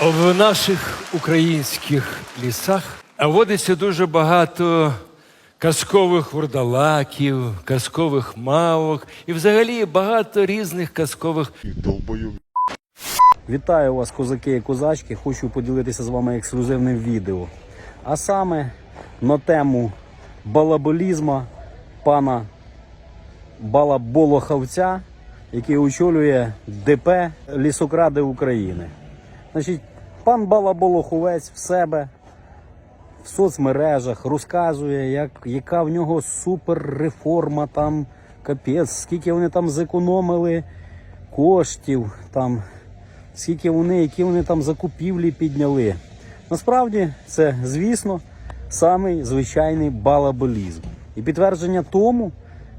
В наших українських лісах водиться дуже багато казкових вурдалаків, казкових мавок і взагалі багато різних казкових Вітаю вас, козаки і козачки. Хочу поділитися з вами ексклюзивним відео. А саме на тему балаболізма пана Балаболохавця, який очолює ДП Лісокради України. Значить, пан Балаболоховець в себе в соцмережах розказує, як, яка в нього суперреформа, там капець, скільки вони там зекономили коштів, там, скільки вони, які вони там закупівлі підняли. Насправді це, звісно, самий звичайний балаболізм. І підтвердження тому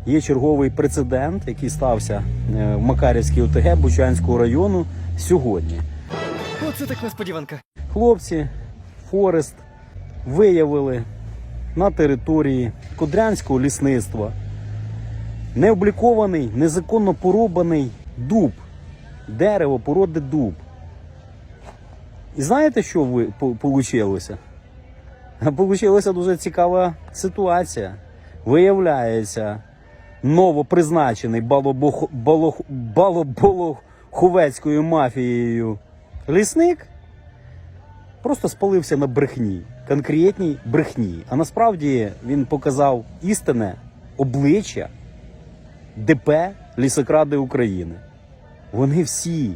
є черговий прецедент, який стався е, в Макарівській ОТГ Бучанського району сьогодні. Оце так несподіванка. Хлопці Форест виявили на території Кодрянського лісництва необлікований, незаконно порубаний дуб, дерево породи дуб. І знаєте, що ви вийшло? Получилася дуже цікава ситуація. Виявляється, новопризначений балоболоховецькою мафією лісник просто спалився на брехні, конкретній брехні. А насправді він показав істинне обличчя ДП Лісокради України. Вони всі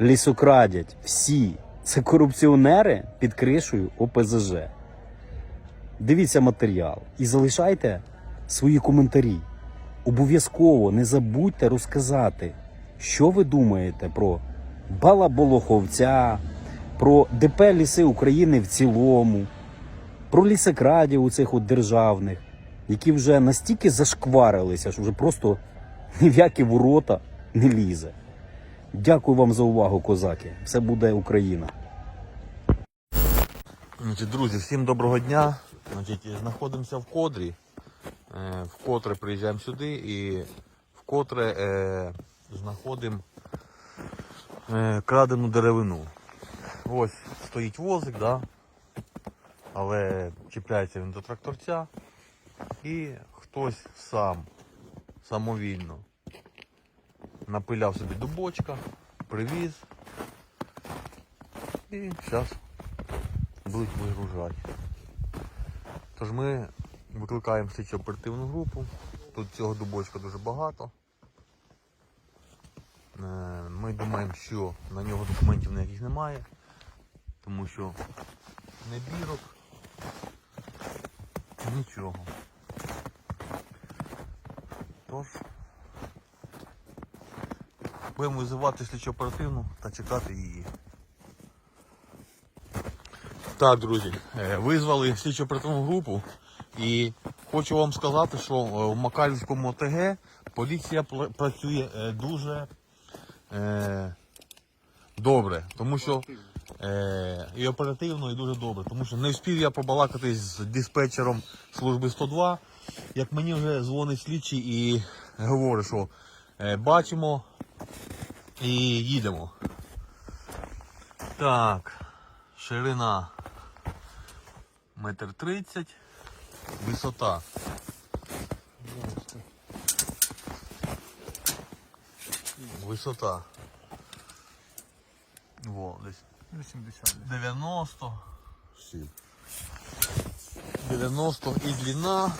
лісокрадять, всі. Це корупціонери під кришею ОПЗЖ. Дивіться матеріал і залишайте свої коментарі. Обов'язково не забудьте розказати, що ви думаєте про Балаболоховця, про ДП Ліси України в цілому, про лісокрадів у цих от державних, які вже настільки зашкварилися, що вже просто ні в які ворота не лізе. Дякую вам за увагу, козаки. Все буде Україна. Друзі, всім доброго дня. Значить, знаходимося в кодрі. Е, вкотре приїжджаємо сюди і вкотре е, знаходимо крадену деревину. Ось стоїть возик, да? але чіпляється він до тракторця і хтось сам самовільно напиляв собі дубочка, привіз і зараз будуть вигружати. Тож ми викликаємо слідчо оперативну групу. Тут цього дубочка дуже багато. Ми думаємо, що на нього документів ніяких немає, тому що не бірок, нічого. Тож будемо визивати слідчо оперативну та чекати її. Так, друзі, е, визвали слідчо оперативну групу і хочу вам сказати, що е, в Макарівському ОТГ поліція працює е, дуже е, добре, тому що е, і оперативно, і дуже добре. Тому що не встиг я побалакати з диспетчером служби 102, як мені вже дзвонить слідчий і говорить, що е, бачимо і їдемо. Так, ширина метр тридцять, висота. Висота. Во, десь 80. 90. 90 і длина.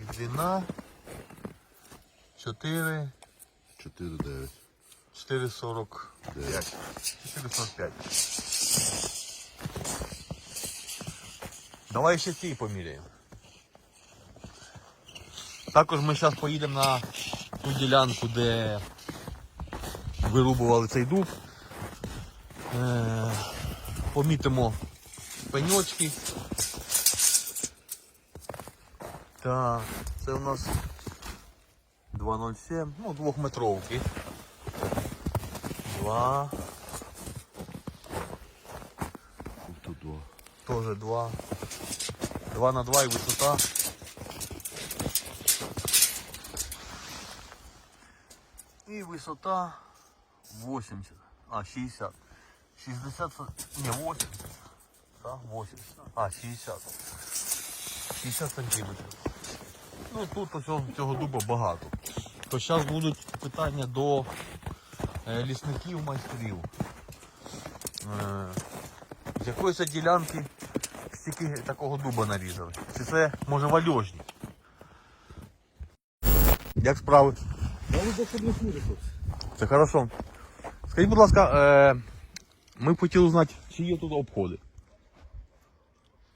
І длина 4 4-9. 4,45. 4,45. Давай ще ці поміряємо. Також ми зараз поїдемо на ту ділянку, де вирубували цей дуб. Е, помітимо пеньочки. Так, це у нас 2,07, ну, двохметровки. Два. Тут два. Тоже два. Два на два і висота. І висота 80, а 60. 60, са- не 80, да, 80, а 60. 60 сантиметрів. Ну тут ось цього- дуба багато. То зараз будуть питання до е, лісників майстрів. Е, з якої ділянки стільки такого дуба нарізали? Чи це може вальожні? Як справи? Це хорошо. Скажіть, будь ласка, е, ми б хотіли знати, чи є тут обходи.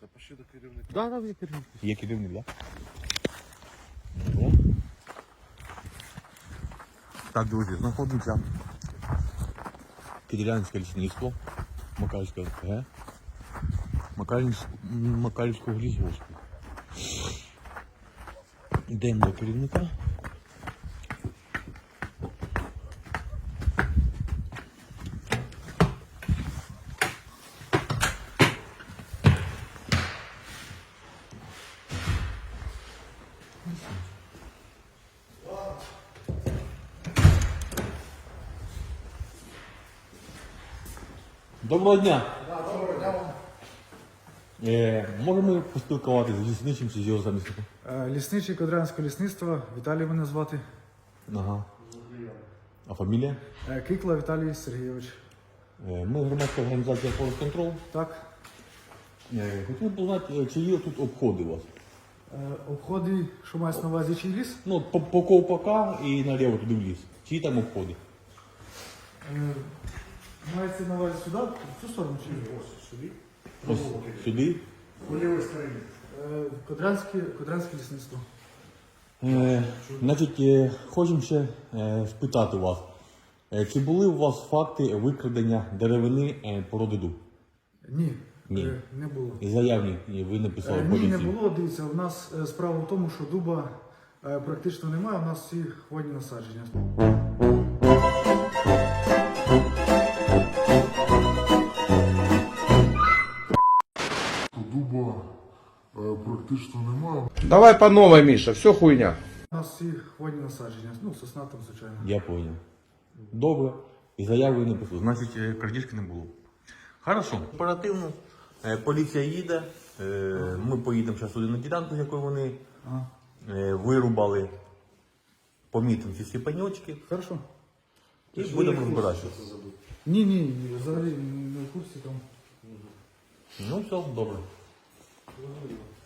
Запиши до керівника. Да, да, є керівник. Є керівник, так? Да? Так, друзі, знаходимося. Киделянське лісництво, Макарівське ОТГ, Макарівськ- м, Макарівського лісгоспу. Йдемо до керівника. Доброго дня! Доброго дня вам. Е, можемо поспілкуватися з лісничим чи з його замісником? Е, Лісничий Кодрянського лісництва. Віталій мене звати. Ага. А фамілія? Е, Кикла Віталій Сергійович. Е, Ми громадська організація Forest Control. Так. Е, Хотів би знати, е, чи є тут обходи у вас? Е, Обходи, що мається на увазі чий ліс? Ну, по, по ковпака і наліво туди в ліс. Чи є там обходи? Е, Мається на увазі сюди, в цю сторону чи ні? Ось сюди. Ось сюди. По лівій стороні. Е, Кодрянське, Кодрянське лісництво. Е, значить, е, хочемо ще е, спитати вас, е, чи були у вас факти викрадення деревини е, породи дуб? Ні, Ні. е, не було. І заявні ні, ви написали Е, в Ні, поліції. не було. Дивіться, у нас е, справа в тому, що дуба е, практично немає, у нас всі хвойні насадження. Практично немає. Давай по новой, Миша, все хуйня. У нас всі хвойні насадження. Ну, сосна там, звичайно. Я понял. Добре. І заяви не писали. Значить, е, крадіжки не було. Хорошо. Оперативно. Е, Поліція їде. Е, Ми поїдемо зараз туди на ділянку, з якої вони е, вирубали. Помітимо ці всі пеньочки. Хорошо. І будемо розбиратися. Ні, ні, ні, взагалі не в курсі там. Ну, все, добре. Hallelujah